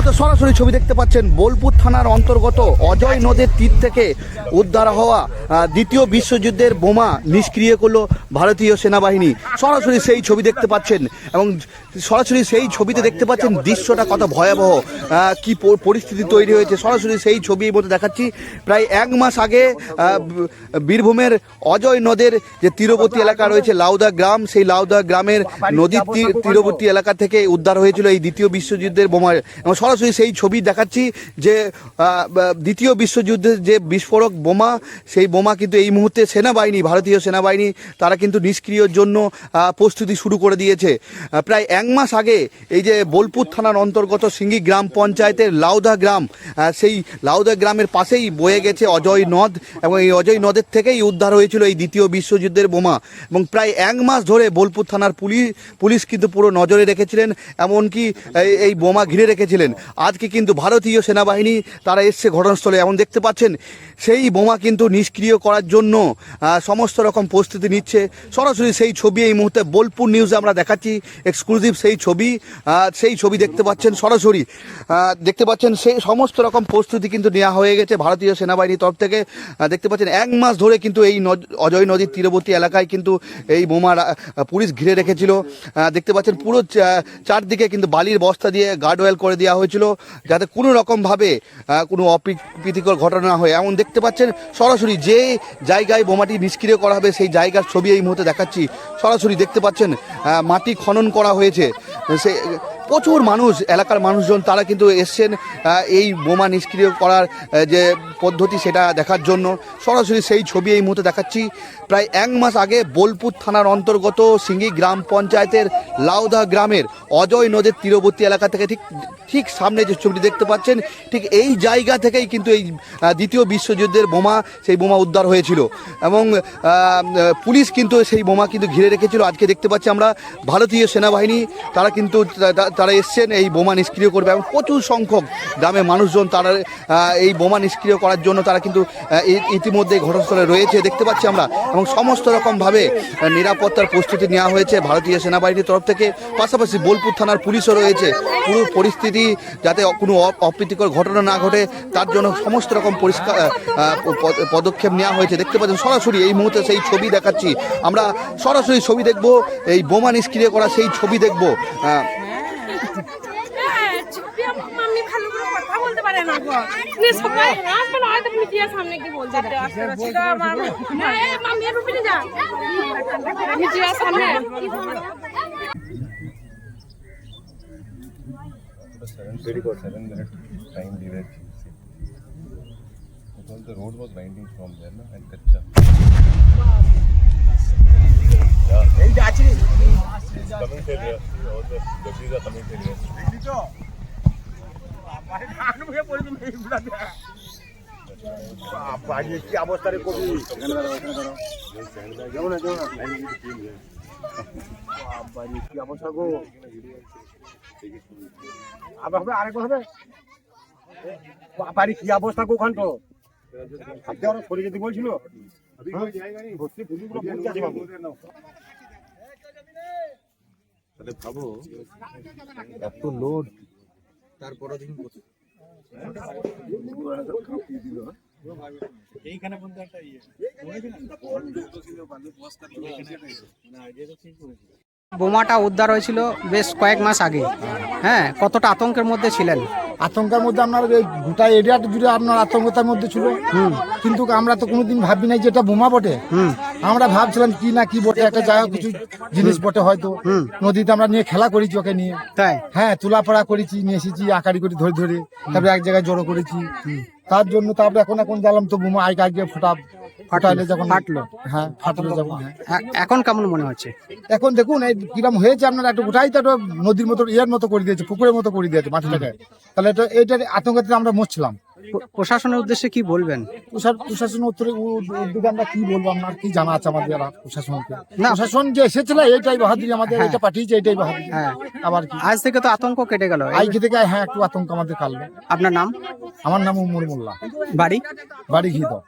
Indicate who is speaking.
Speaker 1: মুহূর্তে সরাসরি ছবি দেখতে পাচ্ছেন বোলপুর থানার অন্তর্গত অজয় নদের তীর থেকে উদ্ধার হওয়া দ্বিতীয় বিশ্বযুদ্ধের বোমা নিষ্ক্রিয় করল ভারতীয় সেনাবাহিনী। সরাসরি সেই ছবি দেখতে পাচ্ছেন এবং সরাসরি সেই ছবিতে দেখতে পাচ্ছেন দৃশ্যটা কত ভয়াবহ কি পরিস্থিতি তৈরি হয়েছে। সরাসরি সেই ছবির মধ্যে দেখাচ্ছি। প্রায় এক মাস আগে বীরভূমের অজয় নদের যে তীরবর্তী এলাকা রয়েছে, লাউদা গ্রাম, সেই লাউদা গ্রামের নদীর তীর- তীরবর্তী এলাকা থেকে উদ্ধার হয়েছিল এই দ্বিতীয় বিশ্বযুদ্ধের বোমা। এবং সরাসরি সেই ছবি দেখাচ্ছি যে দ্বিতীয় বিশ্বযুদ্ধের যে বিস্ফোরক বোমা, সেই বোমা কিন্তু এই মুহূর্তে সেনাবাহিনী, ভারতীয় সেনাবাহিনী, তারা কিন্তু নিষ্ক্রিয়র জন্য প্রস্তুতি শুরু করে দিয়েছে। প্রায় এক মাস আগে এই যে বোলপুর থানার অন্তর্গত সিঙ্গি গ্রাম পঞ্চায়েতের লাউদা গ্রাম সেই লাউদা গ্রামের পাশেই বয়ে গেছে অজয় নদ এবং এই অজয় নদের থেকেই উদ্ধার হয়েছিল এই দ্বিতীয় বিশ্বযুদ্ধের বোমা। এবং প্রায় এক মাস ধরে বোলপুর থানার পুলিশ পুলিশ কিন্তু পুরো নজরে রেখেছিলেন, এমনকি এই- বোমা ঘিরে রেখেছিলেন। আজকে কিন্তু ভারতীয় সেনাবাহিনী, তারা এসছে ঘটনাস্থলে। এমন দেখতে পাচ্ছেন, সেই বোমা কিন্তু নিষ্ক্রিয় করার জন্য সমস্ত রকম প্রস্তুতি নিচ্ছে। সরাসরি সেই ছবি এই মুহূর্তে বোলপুর নিউজে আমরা দেখাচ্ছি এক্সক্লুসিভ সেই ছবি সেই ছবি দেখতে পাচ্ছেন সরাসরি। দেখতে পাচ্ছেন সেই সমস্ত রকম প্রস্তুতি কিন্তু নেওয়া হয়ে গেছে ভারতীয় সেনাবাহিনীর তরফ থেকে। দেখতে পাচ্ছেন, এক মাস ধরে কিন্তু এই অজয় নদীর তীরবর্তী এলাকায় কিন্তু এই বোমা পুলিশ ঘিরে রেখেছিল। দেখতে পাচ্ছেন, পুরো চারদিকে কিন্তু বালির বস্তা দিয়ে গার্ডওয়েল করে দেওয়া হয়েছিল যাতে কোনো রকমভাবে কোনো অপ্রীতিকর ঘটনা না হয়। এমন দেখতে পাচ্ছেন সরাসরি যে জায়গায় বোমাটি নিষ্ক্রিয় করা হবে, সেই জায়গার ছবি এই মুহূর্তে দেখাচ্ছি। সরাসরি দেখতে পাচ্ছেন মাটি খনন করা হয়েছে। সে প্রচুর মানুষ, এলাকার মানুষজন, তারা কিন্তু এসছেন এই বোমা নিষ্ক্রিয় করার যে পদ্ধতি সেটা দেখার জন্য। সরাসরি সেই ছবি এই মুহূর্তে দেখাচ্ছি। প্রায় এক মাস আগে বোলপুর থানার অন্তর্গত সিঙ্গি গ্রাম পঞ্চায়েতের লাউদা গ্রামের অজয় নদের তীরবর্তী এলাকা থেকে ঠিক ঠিক সামনে যে ছবিটি দেখতে পাচ্ছেন, ঠিক এই জায়গা থেকেই কিন্তু এই দ্বিতীয় বিশ্বযুদ্ধের বোমা, সেই বোমা উদ্ধার হয়েছিল। এবং পুলিশ কিন্তু সেই বোমা কিন্তু ঘিরে রেখেছিল। আজকে দেখতে পাচ্ছি আমরা ভারতীয় সেনাবাহিনী, তারা কিন্তু তারা এসছেন, এই বোমা নিষ্ক্রিয় করবে এবং প্রচুর সংখ্যক গ্রামের মানুষজন তারা এই বোমা নিষ্ক্রিয় করার জন্য তারা কিন্তু ইতিমধ্যে ঘটনাস্থলে রয়েছে, দেখতে পাচ্ছি আমরা। এবং সমস্ত রকমভাবে নিরাপত্তার প্রস্তুতি নেওয়া হয়েছে ভারতীয় সেনাবাহিনীর তরফ থেকে। পাশাপাশি বোলপুর থানার পুলিশও রয়েছে। পুরো পরিস্থিতি যাতে কোনো অপ্রীতিকর ঘটনা না ঘটে, তার জন্য সমস্ত রকম পরিষ্কার পদক্ষেপ নেওয়া হয়েছে। দেখতে পাচ্ছেন, সরাসরি এই মুহূর্তে সেই ছবি দেখাচ্ছি। আমরা সরাসরি ছবি দেখব, এই বোমা নিষ্ক্রিয় করা সেই ছবি দেখব আহ,
Speaker 2: হ্যাঁ, চুপি আমার মাম্মি ভালো করে কথা বলতে পারে না গো। সবাই আসবে না, হয়তো মিডিয়ার সামনে গিয়ে বলতে। হ্যাঁ, মাম্মি যা। সামনে।
Speaker 3: seven minute time delay. Because the road was winding from there, na, and Kacha. Yeah. It's coming till here. All the debris are coming till here.
Speaker 4: কি অবস্থা রে কবি যেমন কি অবস্থা গো আবার হবে আরেক হবে বাড়ি কি অবস্থা গো ওখান ওরা সরে যেতে বলছিল?
Speaker 3: তাহলে ভাবো এত লোড তারপরে দিন
Speaker 5: বোমাটা উদ্ধার হয়েছিল বেশ কয়েক মাস আগে। হ্যাঁ কতটা আতঙ্কের মধ্যে ছিলেন?
Speaker 6: আতঙ্কের মধ্যে আপনার এই গোটা এরিয়া জুড়ে আপনার আতঙ্কতার মধ্যে ছিল। কিন্তু আমরা তো কোনোদিন ভাবি নাই যে এটা বোমা বটে। আমরা ভাবছিলাম কি না কি বটে একটা জায়গা কিছু জিনিস বটে হয়তো। নদীতে আমরা নিয়ে খেলা করেছি ওকে নিয়ে।
Speaker 5: তাই?
Speaker 6: হ্যাঁ তুলাপড়া করেছি নিয়ে এসেছি আকারি করে ধরে ধরে। তারপরে এক জায়গায় জড়ো করেছি। তার জন্য তারপর এখন এখন গেলাম তো বোমা আগে আগে ফোটা ফাটাইলে যখন
Speaker 5: ফাটলো।
Speaker 6: হ্যাঁ ফাটলো যখন হ্যাঁ।
Speaker 5: এখন কেমন মনে হচ্ছে?
Speaker 6: এখন দেখুন এই কিরম হয়েছে আপনার একটা গোটাই তো নদীর মতো ইয়ার মতো করে দিয়েছে পুকুরের মতো করে দিয়েছে মাটিটাকে। তাহলে এটা এইটার আতঙ্কতে আমরা মরছিলাম।
Speaker 5: প্রশাসনের উদ্দেশ্যে কি বলবেন?
Speaker 6: প্রশা- প্রশাসন উত্তরে উদ্যোগে আমরা কি বলব? আপনার কি জানা আছে আমাদের প্রশাসনকে?
Speaker 5: না।
Speaker 6: প্রশাসন যে এসেছিল এইটাই বাহাদুরি আমাদের
Speaker 5: হ্যাঁ।
Speaker 6: এটা পাঠিয়েছে এটাই বাহাদুরি।
Speaker 5: হ্যাঁ।
Speaker 6: আবার কি?
Speaker 5: আজ থেকে তো আতঙ্ক কেটে গেল।
Speaker 6: আজকে থেকে হ্যাঁ একটু আতঙ্ক আমাদের কাটলো।
Speaker 5: আপনার নাম?
Speaker 6: আমার নাম উমর মোল্লা।
Speaker 5: বাড়ি?
Speaker 6: বাড়ি ঘি দাও